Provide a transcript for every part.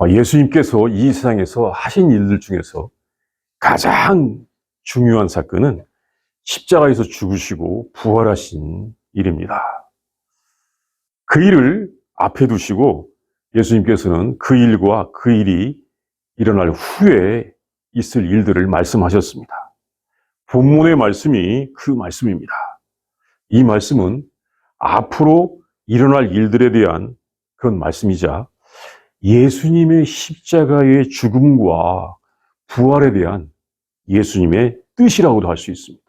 어, 예수님께서 이 세상에서 하신 일들 중에서 가장 중요한 사건은 십자가에서 죽으시고 부활하신 일입니다. 그 일을 앞에 두시고 예수님께서는 그 일과 그 일이 일어날 후에 있을 일들을 말씀하셨습니다. 본문의 말씀이 그 말씀입니다. 이 말씀은 앞으로 일어날 일들에 대한 그런 말씀이자 예수님의 십자가의 죽음과 부활에 대한 예수님의 뜻이라고도 할 수 있습니다.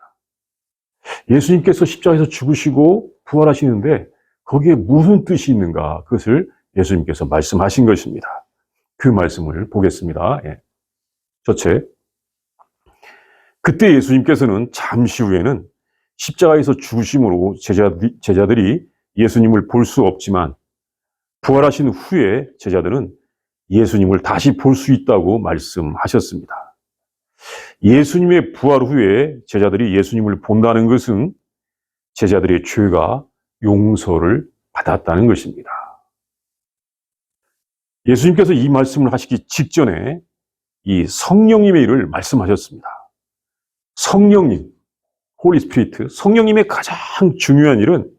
예수님께서 십자가에서 죽으시고 부활하시는데 거기에 무슨 뜻이 있는가 그것을 예수님께서 말씀하신 것입니다. 그 말씀을 보겠습니다. 예. 첫째, 그때 예수님께서는 잠시 후에는 십자가에서 죽으심으로 제자들이, 예수님을 볼 수 없지만 부활하신 후에 제자들은 예수님을 다시 볼 수 있다고 말씀하셨습니다. 예수님의 부활 후에 제자들이 예수님을 본다는 것은 제자들의 죄가 용서를 받았다는 것입니다. 예수님께서 이 말씀을 하시기 직전에 이 성령님의 일을 말씀하셨습니다. 성령님, 홀리 스피리트, 성령님의 가장 중요한 일은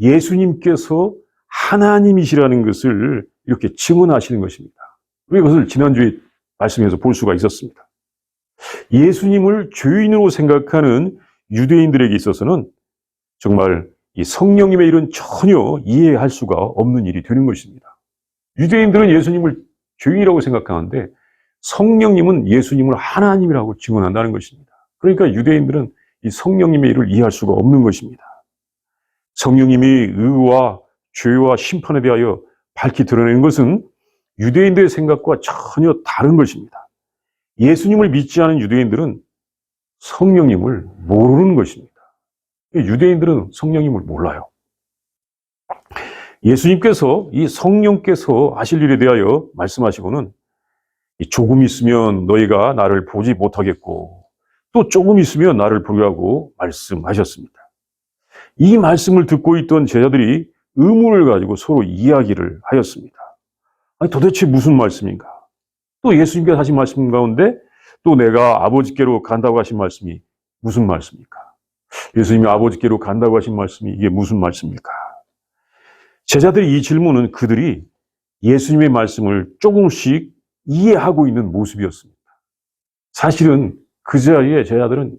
예수님께서 하나님이시라는 것을 이렇게 증언하시는 것입니다. 우리 그것을 지난주에 말씀에서 볼 수가 있었습니다. 예수님을 죄인으로 생각하는 유대인들에게 있어서는 정말 이 성령님의 일은 전혀 이해할 수가 없는 일이 되는 것입니다. 유대인들은 예수님을 죄인이라고 생각하는데 성령님은 예수님을 하나님이라고 증언한다는 것입니다. 그러니까 유대인들은 이 성령님의 일을 이해할 수가 없는 것입니다. 성령님이 의와 죄와 심판에 대하여 밝히 드러내는 것은 유대인들의 생각과 전혀 다른 것입니다. 예수님을 믿지 않은 유대인들은 성령님을 모르는 것입니다. 유대인들은 성령님을 몰라요. 예수님께서 이 성령께서 하실 일에 대하여 말씀하시고는 조금 있으면 너희가 나를 보지 못하겠고 또 조금 있으면 나를 보리라고 말씀하셨습니다. 이 말씀을 듣고 있던 제자들이 의문을 가지고 서로 이야기를 하였습니다. 아니 도대체 무슨 말씀인가? 또 예수님께서 하신 말씀 가운데 또 내가 아버지께로 간다고 하신 말씀이 무슨 말씀입니까? 예수님이 아버지께로 간다고 하신 말씀이 이게 무슨 말씀입니까? 제자들이 이 질문은 그들이 예수님의 말씀을 조금씩 이해하고 있는 모습이었습니다. 사실은 그 자리에 제자들은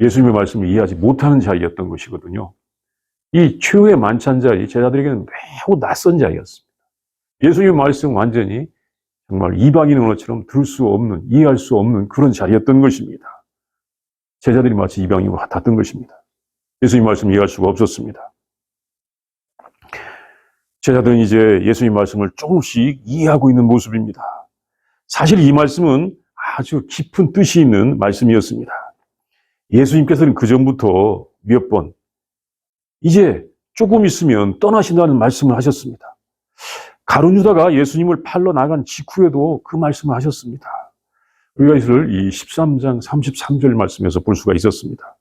예수님의 말씀을 이해하지 못하는 자리였던 것이거든요. 이 최후의 만찬 자리, 제자들에게는 매우 낯선 자리였습니다. 예수님의 말씀 완전히 정말 이방인 언어처럼 들을 수 없는, 이해할 수 없는 그런 자리였던 것입니다. 제자들이 마치 이방인과 같았던 것입니다. 예수님 말씀 이해할 수가 없었습니다. 제자들은 이제 예수님 말씀을 조금씩 이해하고 있는 모습입니다. 사실 이 말씀은 아주 깊은 뜻이 있는 말씀이었습니다. 예수님께서는 그 전부터 몇 번, 이제 조금 있으면 떠나신다는 말씀을 하셨습니다. 가룟 유다가 예수님을 팔러 나간 직후에도 그 말씀을 하셨습니다. 우리가 이것을 이 13장 33절 말씀에서 볼 수가 있었습니다.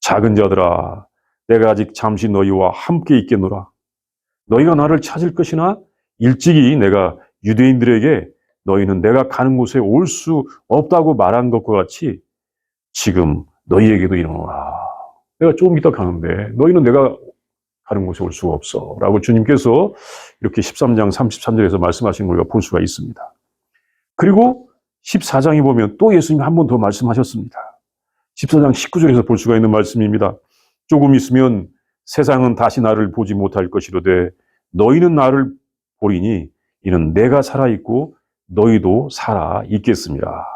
작은 자들아, 내가 아직 잠시 너희와 함께 있겠노라. 너희가 나를 찾을 것이나 일찍이 내가 유대인들에게 너희는 내가 가는 곳에 올 수 없다고 말한 것과 같이 지금 너희에게도 이러노라. 내가 조금 이따 가는데 너희는 내가 가는 곳에 올 수가 없어. 라고 주님께서 이렇게 13장 33절에서 말씀하신 걸볼 수가 있습니다. 그리고 14장에 보면 또 예수님이 한 번 더 말씀하셨습니다. 14장 19절에서 볼 수가 있는 말씀입니다. 조금 있으면 세상은 다시 나를 보지 못할 것이로되 너희는 나를 보리니 이는 내가 살아있고 너희도 살아 있겠습니다.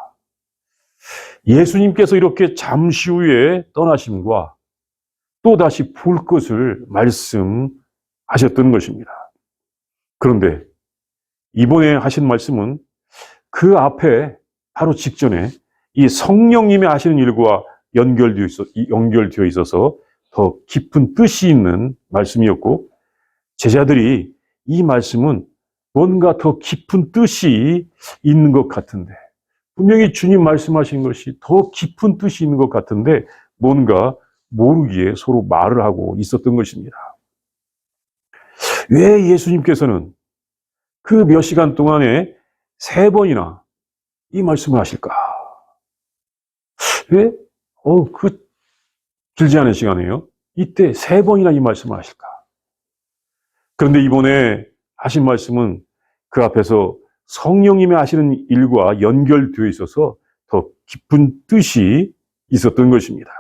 예수님께서 이렇게 잠시 후에 떠나심과 또 다시 볼 것을 말씀하셨던 것입니다. 그런데 이번에 하신 말씀은 그 앞에 바로 직전에 이 성령님이 하시는 일과 연결되어, 있어, 연결되어 있어서 더 깊은 뜻이 있는 말씀이었고 제자들이 이 말씀은 뭔가 더 깊은 뜻이 있는 것 같은데 분명히 주님 말씀하신 것이 더 깊은 뜻이 있는 것 같은데 뭔가 모르기에 서로 말을 하고 있었던 것입니다. 왜 예수님께서는 그 몇 시간 동안에 세 번이나 이 말씀을 하실까? 왜? 어, 그 길지 않은 시간이에요. 이때 세 번이나 이 말씀을 하실까? 그런데 이번에 하신 말씀은 그 앞에서 성령님이 하시는 일과 연결되어 있어서 더 깊은 뜻이 있었던 것입니다.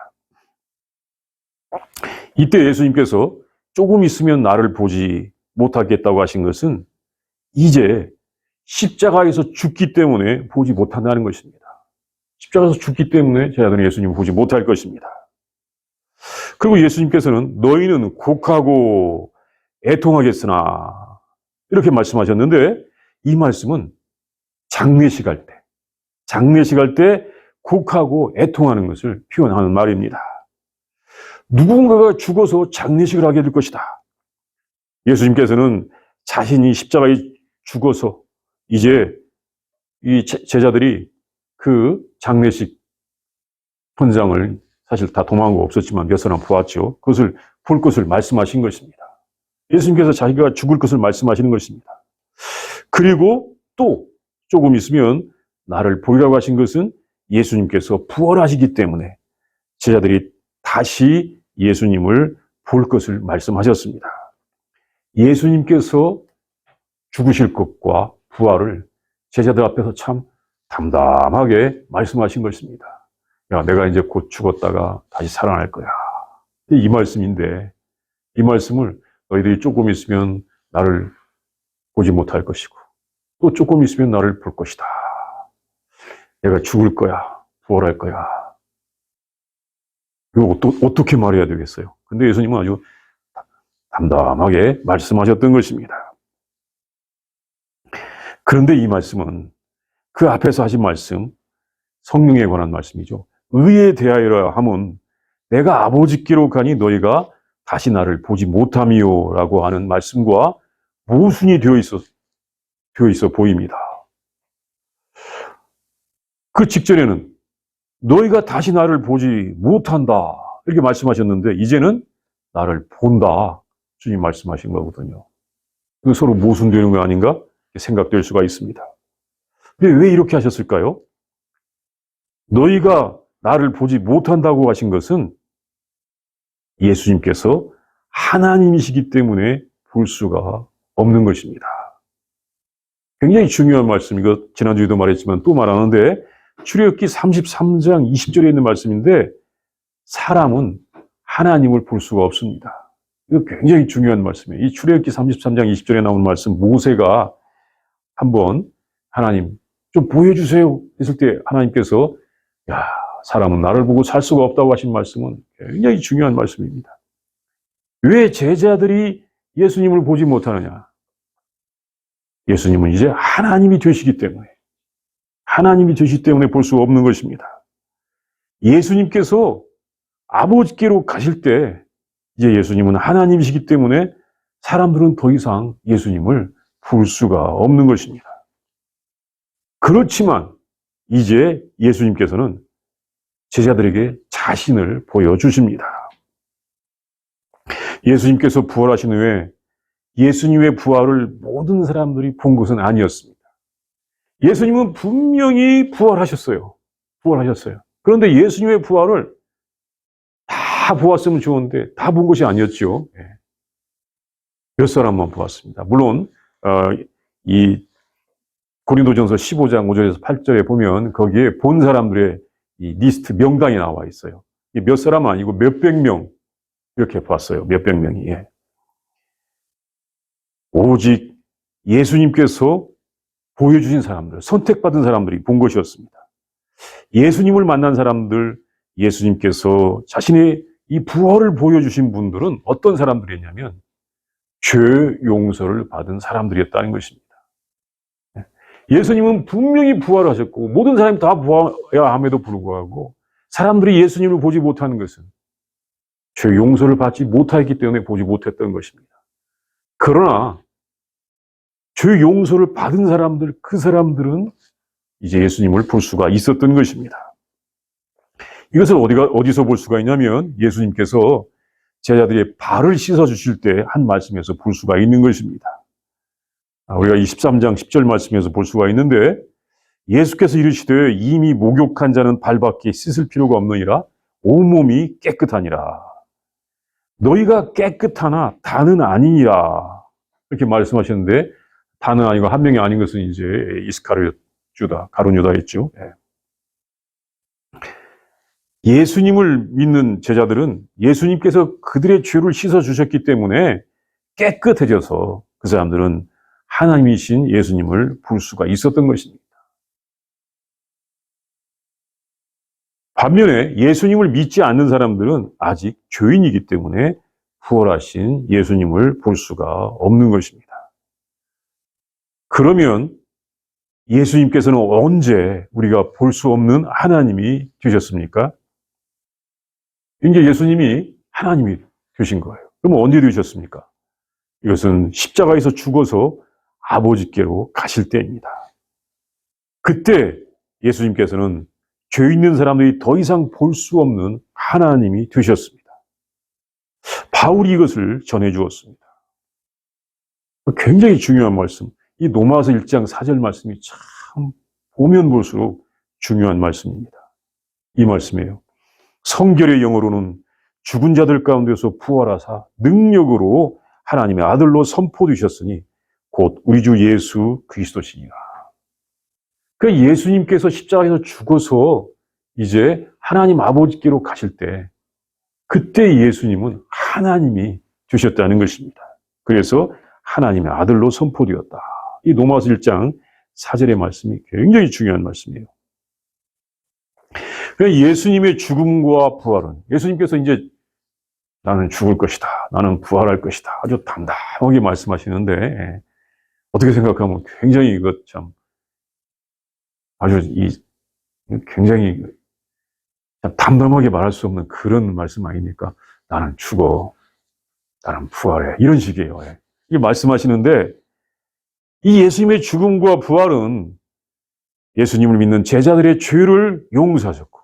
이때 예수님께서 조금 있으면 나를 보지 못하겠다고 하신 것은 이제 십자가에서 죽기 때문에 보지 못한다는 것입니다. 십자가에서 죽기 때문에 제자들은 예수님을 보지 못할 것입니다. 그리고 예수님께서는 너희는 곡하고 애통하겠으나 이렇게 말씀하셨는데 이 말씀은 장례식 할 때, 장례식 할 때 곡하고 애통하는 것을 표현하는 말입니다. 누군가가 죽어서 장례식을 하게 될 것이다. 예수님께서는 자신이 십자가에 죽어서 이제 이 제- 제자들이 그 장례식 현장을 사실 다 도망한 거 없었지만 몇 사람 보았죠. 그것을 볼 것을 말씀하신 것입니다. 예수님께서 자기가 죽을 것을 말씀하시는 것입니다. 그리고 또 조금 있으면 나를 보리라고 하신 것은 예수님께서 부활하시기 때문에 제자들이 다시 예수님을 볼 것을 말씀하셨습니다. 예수님께서 죽으실 것과 부활을 제자들 앞에서 참 담담하게 말씀하신 것입니다. 야, 내가 이제 곧 죽었다가 다시 살아날 거야. 이 말씀인데, 이 말씀을 너희들이 조금 있으면 나를 보지 못할 것이고, 또 조금 있으면 나를 볼 것이다. 내가 죽을 거야. 부활할 거야. 이거 어떠, 어떻 게 말해야 되겠어요? 근데 예수님은 아주 담담하게 말씀하셨던 것입니다. 그런데 이 말씀은 그 앞에서 하신 말씀, 성령에 관한 말씀이죠. 의에 대하여라 함은 내가 아버지께로 가니 너희가 다시 나를 보지 못함이요 라고 하는 말씀과 모순이 되어 있어, 되어 있어 보입니다. 그 직전에는 너희가 다시 나를 보지 못한다. 이렇게 말씀하셨는데, 이제는 나를 본다. 주님 말씀하신 거거든요. 그 서로 모순되는 거 아닌가? 생각될 수가 있습니다. 근데 왜 이렇게 하셨을까요? 너희가 나를 보지 못한다고 하신 것은 예수님께서 하나님이시기 때문에 볼 수가 없는 것입니다. 굉장히 중요한 말씀, 이거 지난주에도 말했지만 또 말하는데 출애굽기 33장 20절에 있는 말씀인데 사람은 하나님을 볼 수가 없습니다. 이거 굉장히 중요한 말씀이에요. 이 출애굽기 33장 20절에 나오는 말씀 모세가 한번 하나님 좀 보여주세요 했을 때 하나님께서 야 사람은 나를 보고 살 수가 없다고 하신 말씀은 굉장히 중요한 말씀입니다. 왜 제자들이 예수님을 보지 못하느냐? 예수님은 이제 하나님이 되시기 때문에 하나님이 되시기 때문에 볼 수 없는 것입니다. 예수님께서 아버지께로 가실 때 이제 예수님은 하나님이시기 때문에 사람들은 더 이상 예수님을 볼 수가 없는 것입니다. 그렇지만 이제 예수님께서는 제자들에게 자신을 보여주십니다. 예수님께서 부활하신 후에 예수님의 부활을 모든 사람들이 본 것은 아니었습니다. 예수님은 분명히 부활하셨어요. 부활하셨어요. 그런데 예수님의 부활을 다 보았으면 좋은데 다 본 것이 아니었죠. 예. 몇 사람만 보았습니다. 물론 어, 이 고린도전서 15장 5절에서 8절에 보면 거기에 본 사람들의 이 리스트 명단이 나와 있어요. 이몇 사람 아니고 몇백 명 이렇게 봤어요. 몇백 명이. 예. 오직 예수님께서 보여주신 사람들, 선택받은 사람들이 본 것이었습니다. 예수님을 만난 사람들, 예수님께서 자신의 이 부활을 보여주신 분들은 어떤 사람들이었냐면 죄 용서를 받은 사람들이었다는 것입니다. 예수님은 분명히 부활하셨고 모든 사람이 다 부활해야 함에도 불구하고 사람들이 예수님을 보지 못하는 것은 죄 용서를 받지 못하였기 때문에 보지 못했던 것입니다. 그러나 죄 용서를 받은 사람들, 그 사람들은 이제 예수님을 볼 수가 있었던 것입니다. 이것을 어디가, 어디서 볼 수가 있냐면 예수님께서 제자들의 발을 씻어 주실 때 한 말씀에서 볼 수가 있는 것입니다. 아, 우리가 23장 10절 말씀에서 볼 수가 있는데 예수께서 이르시되 이미 목욕한 자는 발밖에 씻을 필요가 없느니라 온몸이 깨끗하니라. 너희가 깨끗하나 다는 아니니라. 이렇게 말씀하셨는데 다는 아니고 한 명이 아닌 것은 이제 이스카르 주다, 가룟 유다였죠. 예. 예수님을 믿는 제자들은 예수님께서 그들의 죄를 씻어 주셨기 때문에 깨끗해져서 그 사람들은 하나님이신 예수님을 볼 수가 있었던 것입니다. 반면에 예수님을 믿지 않는 사람들은 아직 죄인이기 때문에 부활하신 예수님을 볼 수가 없는 것입니다. 그러면 예수님께서는 언제 우리가 볼 수 없는 하나님이 되셨습니까? 이제 예수님이 하나님이 되신 거예요. 그럼 언제 되셨습니까? 이것은 십자가에서 죽어서 아버지께로 가실 때입니다. 그때 예수님께서는 죄 있는 사람들이 더 이상 볼 수 없는 하나님이 되셨습니다. 바울이 이것을 전해 주었습니다. 굉장히 중요한 말씀. 이 로마서 1장 4절 말씀이 참 보면 볼수록 중요한 말씀입니다. 이 말씀이에요. 성결의 영어로는 죽은 자들 가운데서 부활하사 능력으로 하나님의 아들로 선포되셨으니 곧 우리 주 예수 그리스도시니라. 그 예수님께서 십자가에서 죽어서 이제 하나님 아버지께로 가실 때 그때 예수님은 하나님이 되셨다는 것입니다. 그래서 하나님의 아들로 선포되었다. 이 로마서 1장 4절의 말씀이 굉장히 중요한 말씀이에요. 예수님의 죽음과 부활은 예수님께서 이제 나는 죽을 것이다. 나는 부활할 것이다. 아주 담담하게 말씀하시는데 예. 어떻게 생각하면 굉장히 이것 참 아주 이 굉장히 담담하게 말할 수 없는 그런 말씀 아닙니까? 나는 죽어. 나는 부활해. 이런 식이에요. 예. 이게 말씀하시는데 이 예수님의 죽음과 부활은 예수님을 믿는 제자들의 죄를 용서하셨고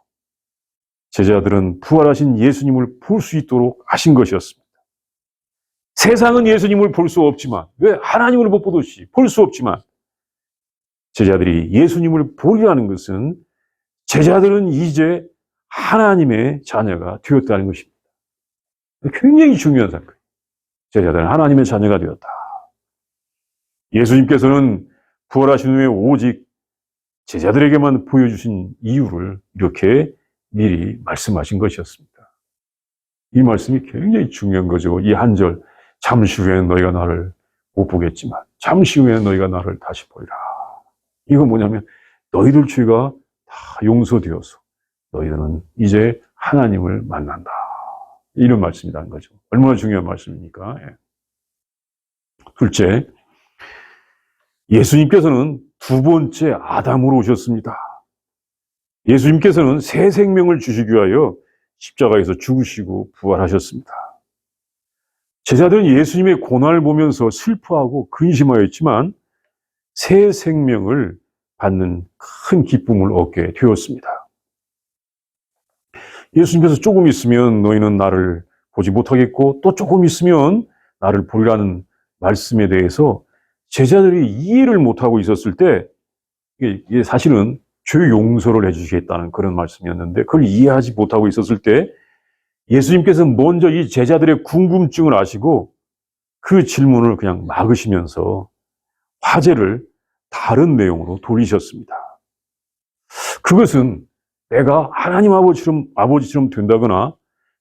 제자들은 부활하신 예수님을 볼 수 있도록 하신 것이었습니다. 세상은 예수님을 볼 수 없지만 왜 하나님을 못 보듯이 볼 수 없지만 제자들이 예수님을 보리라는 것은 제자들은 이제 하나님의 자녀가 되었다는 것입니다. 굉장히 중요한 사건. 제자들은 하나님의 자녀가 되었다. 예수님께서는 부활하신 후에 오직 제자들에게만 보여주신 이유를 이렇게 미리 말씀하신 것이었습니다. 이 말씀이 굉장히 중요한 거죠. 이 한 절, 잠시 후에는 너희가 나를 못 보겠지만, 잠시 후에는 너희가 나를 다시 보리라. 이거 뭐냐면, 너희들 죄가 다 용서되어서, 너희들은 이제 하나님을 만난다. 이런 말씀이라는 거죠. 얼마나 중요한 말씀입니까? 예. 둘째, 예수님께서는 두 번째 아담으로 오셨습니다. 예수님께서는 새 생명을 주시기 위하여 십자가에서 죽으시고 부활하셨습니다. 제자들은 예수님의 고난을 보면서 슬퍼하고 근심하였지만 새 생명을 받는 큰 기쁨을 얻게 되었습니다. 예수님께서 조금 있으면 너희는 나를 보지 못하겠고 또 조금 있으면 나를 보리라는 말씀에 대해서 제자들이 이해를 못하고 있었을 때 이게 사실은 죄 용서를 해주시겠다는 그런 말씀이었는데 그걸 이해하지 못하고 있었을 때 예수님께서 먼저 이 제자들의 궁금증을 아시고 그 질문을 그냥 막으시면서 화제를 다른 내용으로 돌리셨습니다. 그것은 내가 하나님 아버지처럼, 아버지처럼 된다거나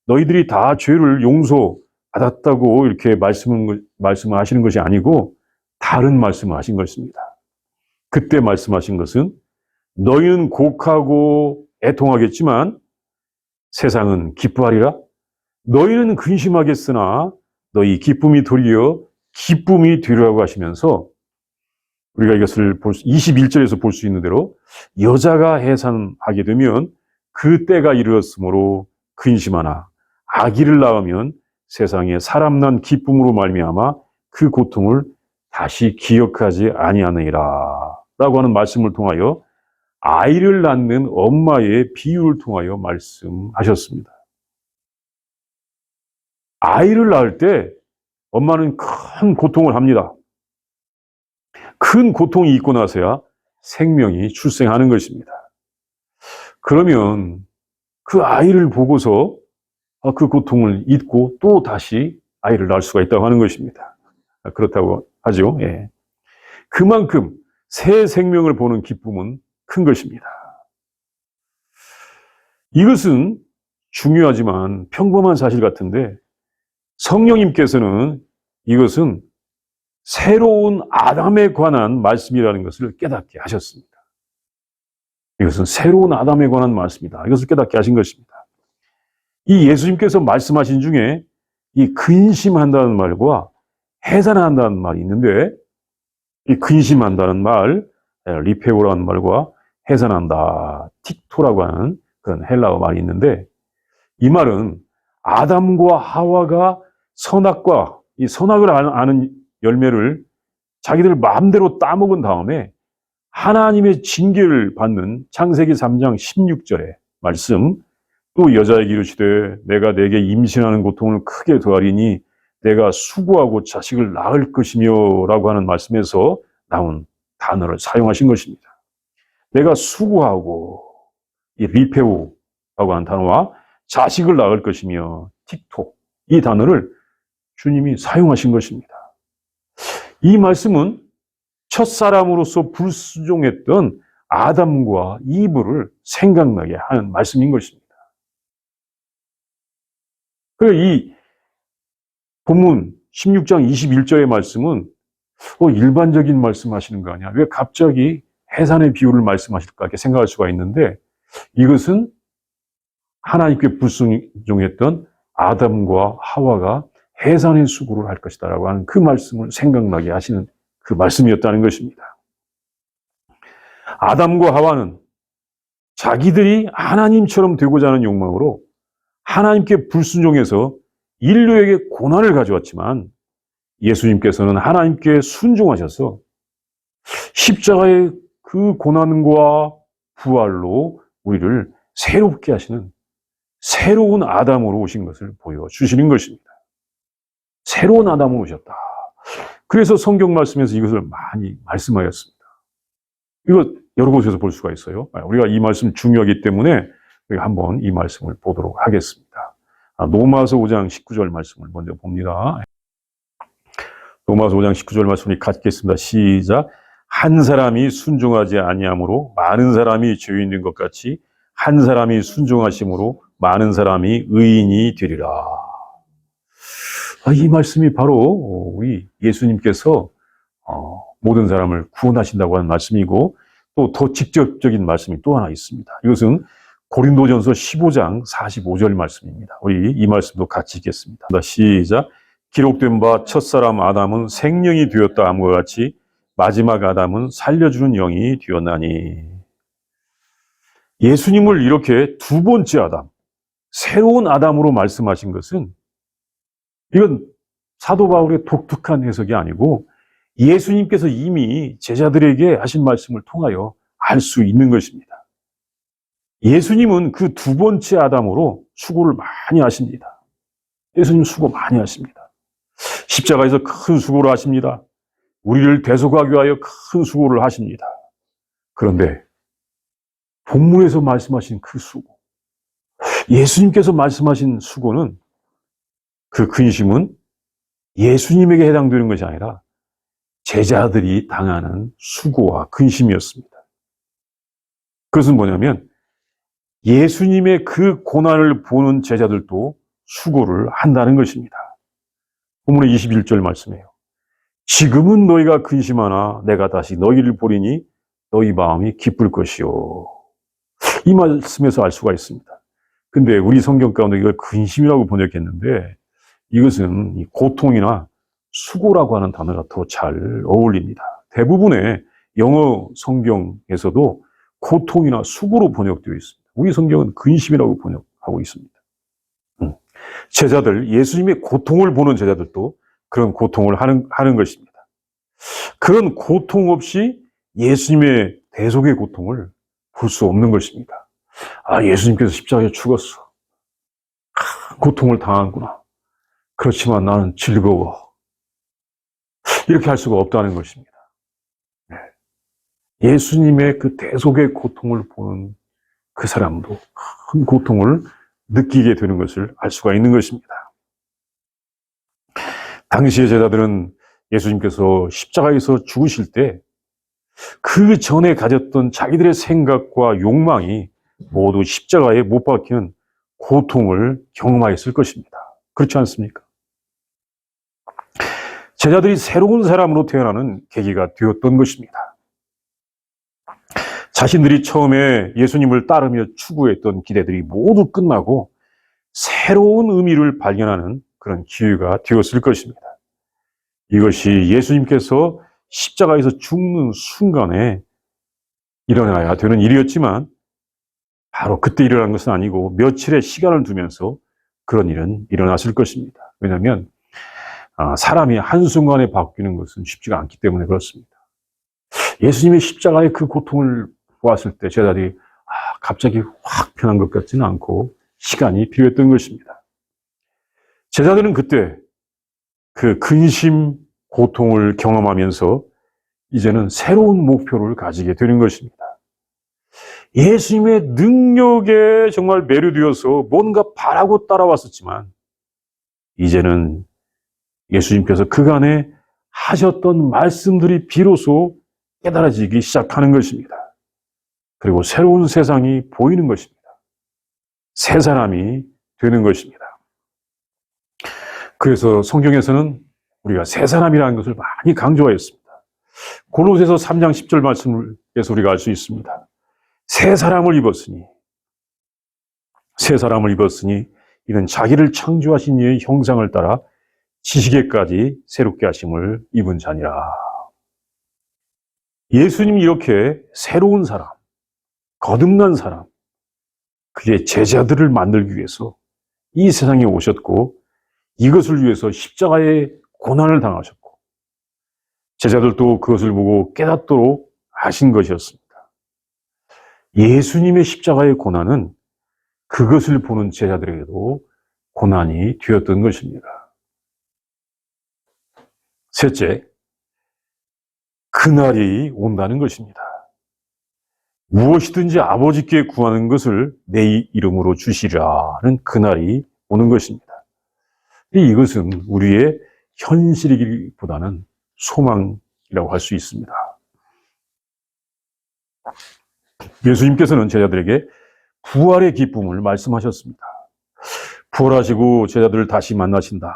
너희들이 다 죄를 용서받았다고 이렇게 말씀을, 말씀을 하시는 것이 아니고 다른 말씀을 하신 것입니다. 그때 말씀하신 것은 너희는 곡하고 애통하겠지만 세상은 기뻐하리라. 너희는 근심하겠으나 너희 기쁨이 도리어 기쁨이 되리라고 하시면서 우리가 이것을 볼 수, 21절에서 볼 수 있는 대로 여자가 해산하게 되면 그 때가 이르렀으므로 근심하나 아기를 낳으면 세상에 사람 난 기쁨으로 말미암아 그 고통을 다시 기억하지 아니하느니라 라고 하는 말씀을 통하여 아이를 낳는 엄마의 비유를 통하여 말씀하셨습니다. 아이를 낳을 때 엄마는 큰 고통을 합니다. 큰 고통이 있고 나서야 생명이 출생하는 것입니다. 그러면 그 아이를 보고서 아, 그 고통을 잊고 또 다시 아이를 낳을 수가 있다고 하는 것입니다. 아, 그렇다고 하죠. 예. 그만큼 새 생명을 보는 기쁨은 큰 것입니다. 이것은 중요하지만 평범한 사실 같은데 성령님께서는 이것은 새로운 아담에 관한 말씀이라는 것을 깨닫게 하셨습니다. 이것은 새로운 아담에 관한 말씀이다. 이것을 깨닫게 하신 것입니다. 이 예수님께서 말씀하신 중에 이 근심한다는 말과 해산한다는 말이 있는데 이 근심한다는 말, 리페오라는 말과 해산한다, 틱토라고 하는 그런 헬라어 말이 있는데 이 말은 아담과 하와가 선악과 이 선악을 아는 열매를 자기들 마음대로 따먹은 다음에 하나님의 징계를 받는 창세기 3장 16절의 말씀 또 여자에게 이르시되 내가 내게 임신하는 고통을 크게 더하리니 내가 수고하고 자식을 낳을 것이며 라고 하는 말씀에서 나온 단어를 사용하신 것입니다. 내가 수고하고 이 리페오라고 하는 단어와 자식을 낳을 것이며 틱톡 이 단어를 주님이 사용하신 것입니다. 이 말씀은 첫 사람으로서 불순종했던 아담과 이브를 생각나게 하는 말씀인 것입니다. 그이 본문 16장 21절의 말씀은 어, 일반적인 말씀 하시는 거 아니야? 왜 갑자기 해산의 비유를 말씀하실까? 이렇게 생각할 수가 있는데 이것은 하나님께 불순종했던 아담과 하와가 해산의 수고를 할 것이다 라고 하는 그 말씀을 생각나게 하시는 그 말씀이었다는 것입니다. 아담과 하와는 자기들이 하나님처럼 되고자 하는 욕망으로 하나님께 불순종해서 인류에게 고난을 가져왔지만 예수님께서는 하나님께 순종하셔서 십자가의 그 고난과 부활로 우리를 새롭게 하시는 새로운 아담으로 오신 것을 보여주시는 것입니다. 새로운 아담으로 오셨다. 그래서 성경 말씀에서 이것을 많이 말씀하였습니다. 이거 여러 곳에서 볼 수가 있어요. 우리가 이 말씀 중요하기 때문에 한번 이 말씀을 보도록 하겠습니다. 아, 노마서 5장 19절 말씀을 먼저 봅니다. 노마서 5장 19절 말씀을 갖겠습니다. 시작. 한 사람이 순종하지 아니하므로 많은 사람이 죄인 된것 같이 한 사람이 순종하심으로 많은 사람이 의인이 되리라. 아, 이 말씀이 바로 우리 예수님께서 어, 모든 사람을 구원하신다고 하는 말씀이고 또 더 직접적인 말씀이 또 하나 있습니다. 이것은 고린도전서 15장 45절 말씀입니다. 우리 이 말씀도 같이 읽겠습니다. 시작. 기록된 바 첫사람 아담은 생명이 되었다 함과 같이 마지막 아담은 살려주는 영이 되었나니. 예수님을 이렇게 두 번째 아담, 새로운 아담으로 말씀하신 것은 이건 사도 바울의 독특한 해석이 아니고 예수님께서 이미 제자들에게 하신 말씀을 통하여 알 수 있는 것입니다. 예수님은 그 두 번째 아담으로 수고를 많이 하십니다. 예수님 수고 많이 하십니다. 십자가에서 큰 수고를 하십니다. 우리를 대속하기 위하여 큰 수고를 하십니다. 그런데 본문에서 말씀하신 그 수고, 예수님께서 말씀하신 수고는 그 근심은 예수님에게 해당되는 것이 아니라 제자들이 당하는 수고와 근심이었습니다. 그것은 뭐냐면 예수님의 그 고난을 보는 제자들도 수고를 한다는 것입니다. 본문의 21절 말씀이에요. 지금은 너희가 근심하나 내가 다시 너희를 보리니 너희 마음이 기쁠 것이요. 이 말씀에서 알 수가 있습니다. 근데 우리 성경 가운데 이걸 근심이라고 번역했는데 이것은 고통이나 수고라고 하는 단어가 더 잘 어울립니다. 대부분의 영어 성경에서도 고통이나 수고로 번역되어 있습니다. 우리 성경은 근심이라고 번역하고 있습니다. 음. 제자들, 예수님의 고통을 보는 제자들도 그런 고통을 하는, 하는 것입니다. 그런 고통 없이 예수님의 대속의 고통을 볼 수 없는 것입니다. 아, 예수님께서 십자가에 죽었어. 아, 고통을 당하구나. 그렇지만 나는 즐거워. 이렇게 할 수가 없다는 것입니다. 예수님의 그 대속의 고통을 보는 그 사람도 큰 고통을 느끼게 되는 것을 알 수가 있는 것입니다. 당시의 제자들은 예수님께서 십자가에서 죽으실 때 그 전에 가졌던 자기들의 생각과 욕망이 모두 십자가에 못 박히는 고통을 경험하였을 것입니다. 그렇지 않습니까? 제자들이 새로운 사람으로 태어나는 계기가 되었던 것입니다. 자신들이 처음에 예수님을 따르며 추구했던 기대들이 모두 끝나고 새로운 의미를 발견하는 그런 기회가 되었을 것입니다. 이것이 예수님께서 십자가에서 죽는 순간에 일어나야 되는 일이었지만 바로 그때 일어난 것은 아니고 며칠의 시간을 두면서 그런 일은 일어났을 것입니다. 왜냐하면 아, 사람이 한순간에 바뀌는 것은 쉽지가 않기 때문에 그렇습니다. 예수님의 십자가의 그 고통을 보았을 때 제자들이 아, 갑자기 확 변한 것 같지는 않고 시간이 필요했던 것입니다. 제자들은 그때 그 근심, 고통을 경험하면서 이제는 새로운 목표를 가지게 되는 것입니다. 예수님의 능력에 정말 매료되어서 뭔가 바라고 따라왔었지만, 이제는 예수님께서 그간에 하셨던 말씀들이 비로소 깨달아지기 시작하는 것입니다. 그리고 새로운 세상이 보이는 것입니다. 새 사람이 되는 것입니다. 그래서 성경에서는 우리가 새 사람이라는 것을 많이 강조하였습니다. 골로새서 3장 10절 말씀에서 우리가 알 수 있습니다. 새 사람을 입었으니 새 사람을 입었으니 이는 자기를 창조하신 이의 형상을 따라 지식에까지 새롭게 하심을 입은 자니라. 예수님이 이렇게 새로운 사람, 거듭난 사람, 그의 제자들을 만들기 위해서 이 세상에 오셨고 이것을 위해서 십자가의 고난을 당하셨고 제자들도 그것을 보고 깨닫도록 하신 것이었습니다. 예수님의 십자가의 고난은 그것을 보는 제자들에게도 고난이 되었던 것입니다. 셋째, 그날이 온다는 것입니다. 무엇이든지 아버지께 구하는 것을 내 이름으로 주시라는 그날이 오는 것입니다. 이것은 우리의 현실이기보다는 소망이라고 할 수 있습니다. 예수님께서는 제자들에게 부활의 기쁨을 말씀하셨습니다. 부활하시고 제자들을 다시 만나신다.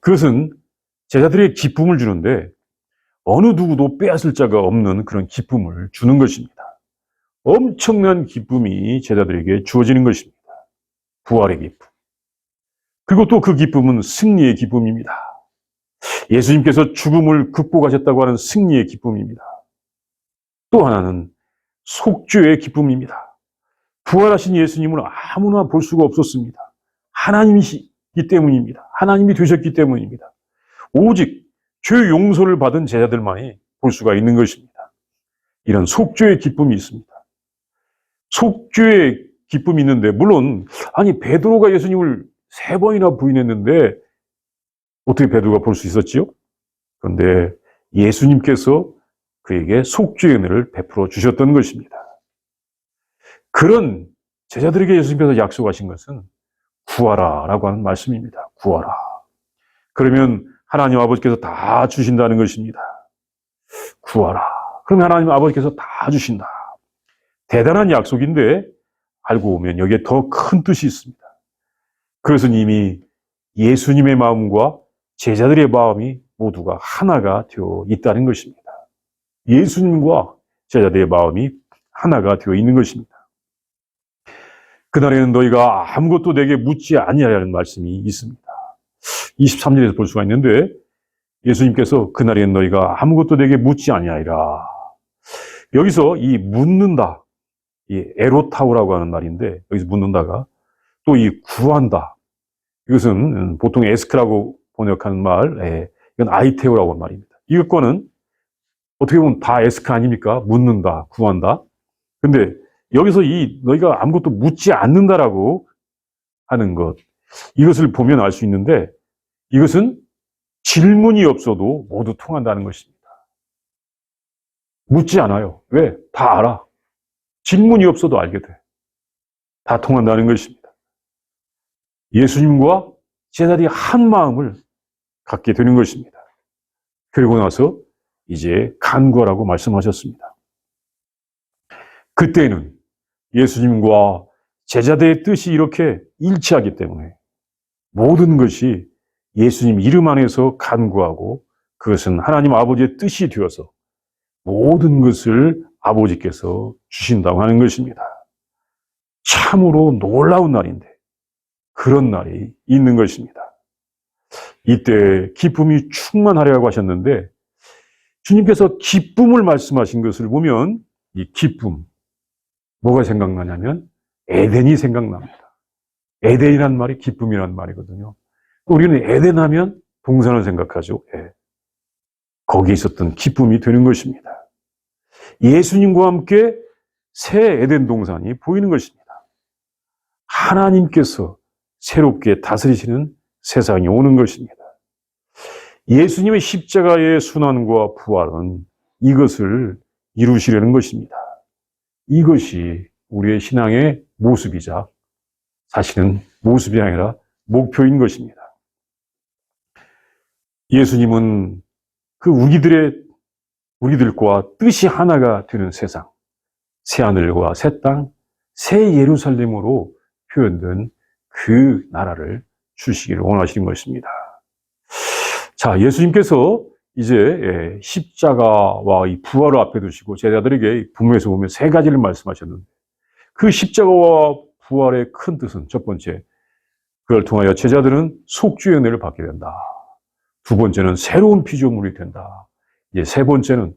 그것은 제자들의 기쁨을 주는데 어느 누구도 빼앗을 자가 없는 그런 기쁨을 주는 것입니다. 엄청난 기쁨이 제자들에게 주어지는 것입니다. 부활의 기쁨. 그리고 또 그 기쁨은 승리의 기쁨입니다. 예수님께서 죽음을 극복하셨다고 하는 승리의 기쁨입니다. 또 하나는 속죄의 기쁨입니다. 부활하신 예수님을 아무나 볼 수가 없었습니다. 하나님이시기 때문입니다. 하나님이 되셨기 때문입니다. 오직 죄 용서를 받은 제자들만이 볼 수가 있는 것입니다. 이런 속죄의 기쁨이 있습니다. 속죄의 기쁨이 있는데 물론 아니 베드로가 예수님을 세 번이나 부인했는데 어떻게 베드로가 볼 수 있었지요? 그런데 예수님께서 그에게 속죄의 은혜를 베풀어 주셨던 것입니다. 그런 제자들에게 예수님께서 약속하신 것은 구하라 라고 하는 말씀입니다. 구하라. 그러면 하나님 아버지께서 다 주신다는 것입니다. 구하라. 그러면 하나님 아버지께서 다 주신다. 대단한 약속인데 알고 보면 여기에 더 큰 뜻이 있습니다. 그것은 이미 예수님의 마음과 제자들의 마음이 모두가 하나가 되어 있다는 것입니다. 예수님과 제자들의 마음이 하나가 되어 있는 것입니다. 그날에는 너희가 아무것도 내게 묻지 아니하라는 말씀이 있습니다. 23절에서 볼 수가 있는데 예수님께서 그날에는 너희가 아무것도 내게 묻지 아니하리라. 여기서 이 묻는다, 이 에로타우라고 하는 말인데 여기서 묻는다가 또 이 구한다. 이것은 보통 에스크라고 번역하는 말, 예, 이건 아이테오라고 하는 말입니다. 이것과는 어떻게 보면 다 에스크 아닙니까? 묻는다, 구한다. 근데 여기서 이 너희가 아무것도 묻지 않는다라고 하는 것, 이것을 보면 알 수 있는데 이것은 질문이 없어도 모두 통한다는 것입니다. 묻지 않아요. 왜? 다 알아. 질문이 없어도 알게 돼. 다 통한다는 것입니다. 예수님과 제자들이 한 마음을 갖게 되는 것입니다. 그리고 나서 이제 간구하라고 말씀하셨습니다. 그때는 예수님과 제자들의 뜻이 이렇게 일치하기 때문에 모든 것이 예수님 이름 안에서 간구하고 그것은 하나님 아버지의 뜻이 되어서 모든 것을 아버지께서 주신다고 하는 것입니다. 참으로 놀라운 날인데 그런 날이 있는 것입니다. 이때 기쁨이 충만하려고 하셨는데 주님께서 기쁨을 말씀하신 것을 보면 이 기쁨 뭐가 생각나냐면 에덴이 생각납니다. 에덴이란 말이 기쁨이란 말이거든요. 우리는 에덴 하면 동산을 생각하죠. 예. 거기에 있었던 기쁨이 되는 것입니다. 예수님과 함께 새 에덴 동산이 보이는 것입니다. 하나님께서 새롭게 다스리시는 세상이 오는 것입니다. 예수님의 십자가의 순환과 부활은 이것을 이루시려는 것입니다. 이것이 우리의 신앙의 모습이자 사실은 모습이 아니라 목표인 것입니다. 예수님은 그 우리들의 우리들과 뜻이 하나가 되는 세상, 새 하늘과 새 땅, 새 예루살렘으로 표현된 그 나라를 주시기를 원하시는 것입니다. 자, 예수님께서 이제 예, 십자가와 이 부활을 앞에 두시고 제자들에게 분명에서 보면 세 가지를 말씀하셨는데 그 십자가와 부활의 큰 뜻은 첫 번째, 그걸 통하여 제자들은 속주의 은혜를 받게 된다. 두 번째는 새로운 피조물이 된다. 이제 세 번째는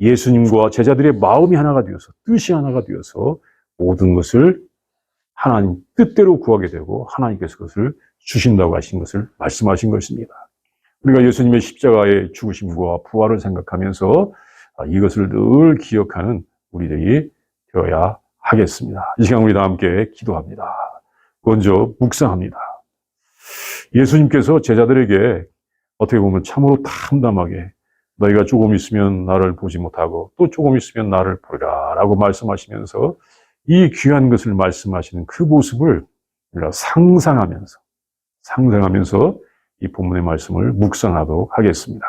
예수님과 제자들의 마음이 하나가 되어서 뜻이 하나가 되어서 모든 것을 하나님 뜻대로 구하게 되고 하나님께서 그것을 주신다고 하신 것을 말씀하신 것입니다. 우리가 예수님의 십자가의 죽으심과 부활을 생각하면서 이것을 늘 기억하는 우리들이 되어야 하겠습니다. 이 시간 우리 다 함께 기도합니다. 먼저 묵상합니다. 예수님께서 제자들에게 어떻게 보면 참으로 담담하게 너희가 조금 있으면 나를 보지 못하고 또 조금 있으면 나를 보리라 라고 말씀하시면서 이 귀한 것을 말씀하시는 그 모습을 우리가 상상하면서 상상하면서 이 본문의 말씀을 묵상하도록 하겠습니다.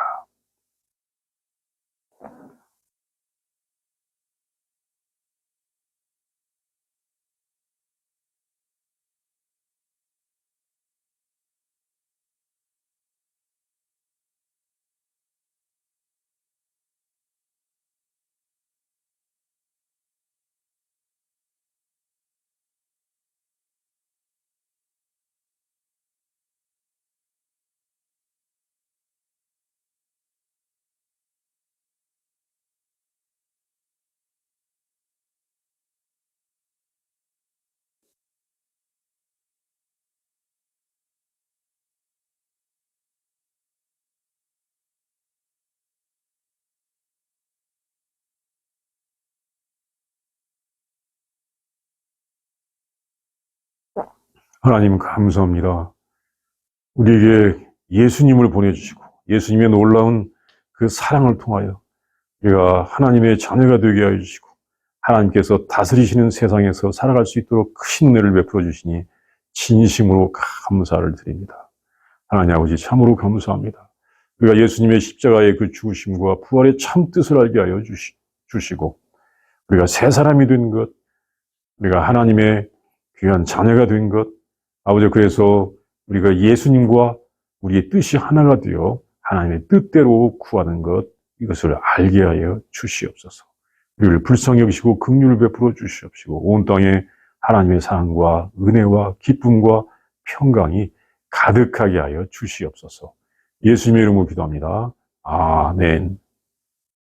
하나님 감사합니다. 우리에게 예수님을 보내주시고 예수님의 놀라운 그 사랑을 통하여 우리가 하나님의 자녀가 되게 하여 주시고 하나님께서 다스리시는 세상에서 살아갈 수 있도록 큰 은혜를 베풀어 주시니 진심으로 감사를 드립니다. 하나님 아버지 참으로 감사합니다. 우리가 예수님의 십자가의 그 죽으심과 부활의 참 뜻을 알게 하여 주시, 주시고 우리가 새 사람이 된 것, 우리가 하나님의 귀한 자녀가 된 것, 아버지 그래서 우리가 예수님과 우리의 뜻이 하나가 되어 하나님의 뜻대로 구하는 것 이것을 알게 하여 주시옵소서. 우리를 불쌍히 여기시고 긍휼을 베풀어 주시옵시고 온 땅에 하나님의 사랑과 은혜와 기쁨과 평강이 가득하게 하여 주시옵소서. 예수님의 이름으로 기도합니다. 아멘.